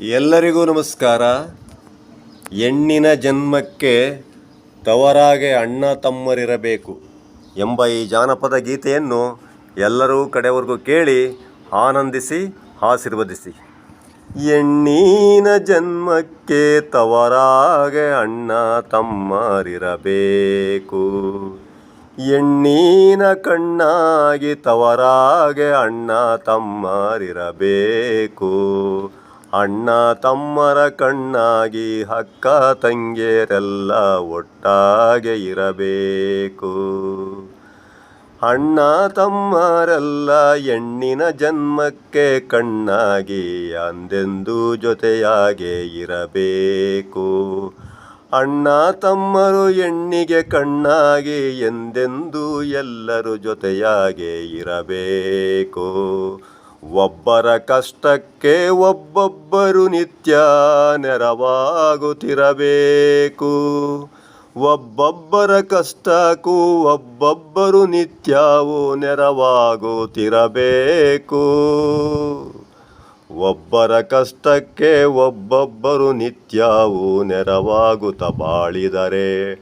ಎಲ್ಲರಿಗೂ ನಮಸ್ಕಾರ. ಹೆಣ್ಣಿನ ಜನ್ಮಕ್ಕೆ ತವರಾಗೆ ಅಣ್ಣ ತಮ್ಮರಿರಬೇಕು ಎಂಬ ಈ ಜಾನಪದ ಗೀತೆಯನ್ನು ಎಲ್ಲರೂ ಕಡೆವರೆಗೂ ಕೇಳಿ ಆನಂದಿಸಿ, ಆಶೀರ್ವದಿಸಿ. ಹೆಣ್ಣಿನ ಜನ್ಮಕ್ಕೆ ತವರಾಗೆ ಅಣ್ಣ ತಮ್ಮರಿರಬೇಕು. ಹೆಣ್ಣಿನ ಕಣ್ಣಾಗಿ ತವರಾಗೆ ಅಣ್ಣ ತಮ್ಮರಿರಬೇಕು. ಅಣ್ಣ ತಮ್ಮರ ಕಣ್ಣಾಗಿ ಅಕ್ಕ ತಂಗಿಯರೆಲ್ಲ ಒಟ್ಟಾಗೆ ಇರಬೇಕು. ಅಣ್ಣ ತಮ್ಮರೆಲ್ಲ ಹೆಣ್ಣಿನ ಜನ್ಮಕ್ಕೆ ಕಣ್ಣಾಗಿ ಅಂದೆಂದು ಜೊತೆಯಾಗೆ ಇರಬೇಕು. ಅಣ್ಣ ತಮ್ಮರು ಹೆಣ್ಣಿಗೆ ಕಣ್ಣಾಗಿ ಎಂದೆಂದು ಎಲ್ಲರೂ ಜೊತೆಯಾಗೆ ಇರಬೇಕು. ಒಬ್ಬರ ಕಷ್ಟಕ್ಕೆ ಒಬ್ಬೊಬ್ಬರು ನಿತ್ಯ ನೆರವಾಗುತ್ತಿರಬೇಕು. ಒಬ್ಬೊಬ್ಬರ ಕಷ್ಟಕ್ಕೂ ಒಬ್ಬೊಬ್ಬರು ನಿತ್ಯವೂ ನೆರವಾಗುತ್ತಿರಬೇಕು. ಒಬ್ಬರ ಕಷ್ಟಕ್ಕೆ ಒಬ್ಬೊಬ್ಬರು ನಿತ್ಯವೂ ನೆರವಾಗುತ್ತ ಬಾಳಿದರೆ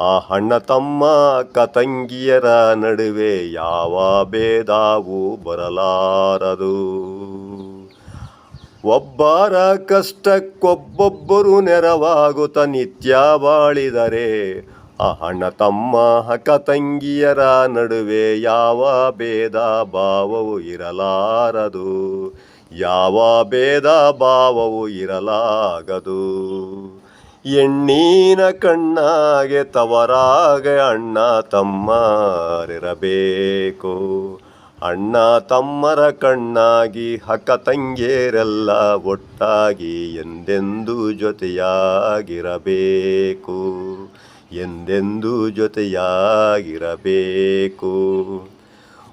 ಆ ಹಣ್ಣ ತಮ್ಮ ಕತಂಗಿಯರ ತಂಗಿಯರ ನಡುವೆ ಯಾವ ಭೇದಾವು ಬರಲಾರದು. ಒಬ್ಬರ ಕಷ್ಟಕ್ಕೊಬ್ಬೊಬ್ಬರು ನೆರವಾಗುತ್ತ ನಿತ್ಯ ಬಾಳಿದರೆ ಆ ಅಣ್ಣ ತಮ್ಮ ಹಕ ತಂಗಿಯರ ನಡುವೆ ಯಾವ ಭೇದ ಭಾವವು ಇರಲಾರದು. ಯಾವ ಭೇದ ಭಾವವು ಇರಲಾಗದು. ಹೆಣ್ಣಿನ ಕಣ್ಣಾಗೆ ತವರಾಗೆ ಅಣ್ಣ ತಮ್ಮರಿರಬೇಕು. ಅಣ್ಣ ತಮ್ಮರ ಕಣ್ಣಾಗಿ ಹಕ ತಂಗಿಯರೆಲ್ಲ ಒಟ್ಟಾಗಿ ಎಂದೆಂದು ಜೊತೆಯಾಗಿರಬೇಕು. ಎಂದೆಂದು ಜೊತೆಯಾಗಿರಬೇಕು.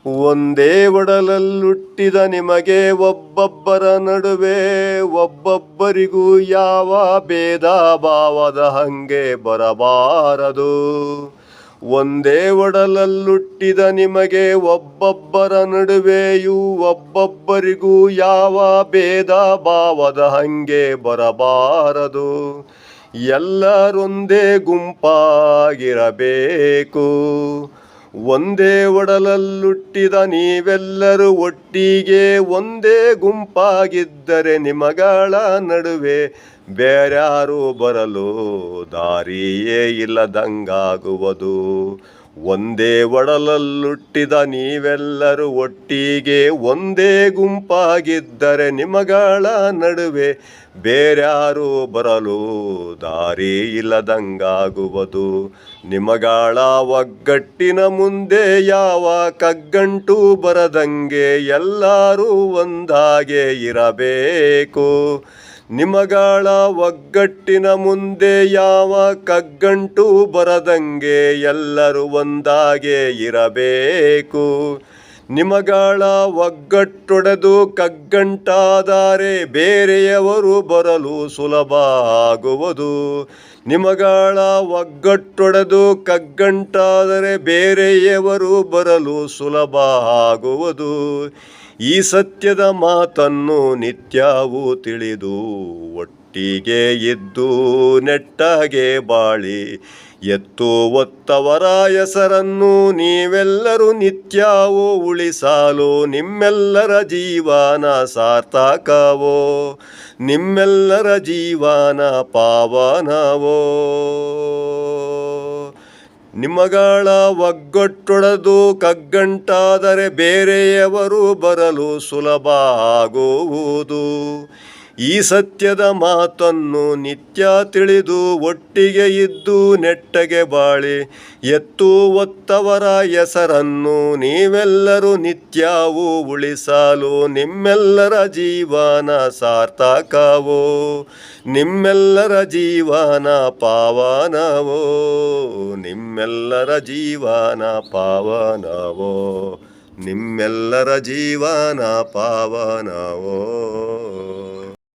ಒಂದೇ ಒಡಲಲ್ಲುಟ್ಟಿದ ನಿಮಗೆ ಒಬ್ಬೊಬ್ಬರ ನಡುವೆ ಒಬ್ಬೊಬ್ಬರಿಗೂ ಯಾವ ಭೇದ ಭಾವದ ಹಂಗೆ ಬರಬಾರದು. ಒಂದೇ ಒಡಲಲ್ಲುಟ್ಟಿದ ನಿಮಗೆ ಒಬ್ಬೊಬ್ಬರ ನಡುವೆಯೂ ಒಬ್ಬೊಬ್ಬರಿಗೂ ಯಾವ ಭೇದ ಭಾವದ ಹಂಗೆ ಬರಬಾರದು. ಎಲ್ಲರೊಂದೇ ಗುಂಪಾಗಿರಬೇಕು. ಒಂದೇ ಒಡಲಲ್ಲುಟ್ಟಿದ ನೀವೆಲ್ಲರೂ ಒಟ್ಟಿಗೆ ಒಂದೇ ಗುಂಪಾಗಿದ್ದರೆ ನಿಮಗಳ ನಡುವೆ ಬೇರ್ಯಾರು ಬರಲು ದಾರಿಯೇ ಇಲ್ಲದಂಗಾಗುವುದು. ಒಂದೇ ಒಡಲಲ್ಲುಟ್ಟಿದ ನೀವೆಲ್ಲರೂ ಒಟ್ಟಿಗೆ ಒಂದೇ ಗುಂಪಾಗಿದ್ದರೆ ನಿಮಗಳ ನಡುವೆ ಬೇರ್ಯಾರು ಬರಲು ದಾರಿ ಇಲ್ಲದಂಗಾಗುವುದು. ನಿಮಗಳ ಒಗ್ಗಟ್ಟಿನ ಮುಂದೆ ಯಾವ ಕಗ್ಗಂಟು ಬರದಂಗೆ ಎಲ್ಲರೂ ಒಂದಾಗೆ ಇರಬೇಕು. ನಿಮಗಳ ಒಗ್ಗಟ್ಟಿನ ಮುಂದೆ ಯಾವ ಕಗ್ಗಂಟು ಬರದಂಗೆ ಎಲ್ಲರೂ ಒಂದಾಗೆ ಇರಬೇಕು. ನಿಮಗಳ ಒಗ್ಗಟ್ಟೊಡೆದು ಕಗ್ಗಂಟಾದರೆ ಬೇರೆಯವರು ಬರಲು ಸುಲಭ ಆಗುವುದು ನಿಮಗಳ ಒಗ್ಗಟ್ಟೊಡೆದು ಕಗ್ಗಂಟಾದರೆ ಬೇರೆಯವರು ಬರಲು ಸುಲಭ ಆಗುವುದು ಈ ಸತ್ಯದ ಮಾತನ್ನು ನಿತ್ಯವೂ ತಿಳಿದು ಒಟ್ಟಿಗೆ ಇದ್ದು ನೆಟ್ಟಾಗೆ ಬಾಳಿ, ಎತ್ತು ಒತ್ತವರ ಹೆಸರನ್ನು ನೀವೆಲ್ಲರೂ ನಿತ್ಯವೂ ಉಳಿಸಲು, ನಿಮ್ಮೆಲ್ಲರ ಜೀವನ ಸಾರ್ಥಕವೋ, ನಿಮ್ಮೆಲ್ಲರ ಜೀವನ ಪಾವನವೋ. ನಿಮಗಳ ಒಗ್ಗಟ್ಟೊಡೆದು ಕಗ್ಗಂಟಾದರೆ ಬೇರೆಯವರು ಬರಲು ಸುಲಭ ಆಗುವುದು. ಈ ಸತ್ಯದ ಮಾತನ್ನು ನಿತ್ಯ ತಿಳಿದು ಒಟ್ಟಿಗೆ ಇದ್ದು ನೆಟ್ಟಗೆ ಬಾಳಿ ಎತ್ತು ಒತ್ತವರ ಹೆಸರನ್ನು ನೀವೆಲ್ಲರೂ ನಿತ್ಯವೂ ಉಳಿಸಲು ನಿಮ್ಮೆಲ್ಲರ ಜೀವನ ಸಾರ್ಥಕವೋ, ನಿಮ್ಮೆಲ್ಲರ ಜೀವನ ಪಾವನವೋ, ನಿಮ್ಮೆಲ್ಲರ ಜೀವನ ಪಾವನವೋ, ನಿಮ್ಮೆಲ್ಲರ ಜೀವನ ಪಾವನವೋ.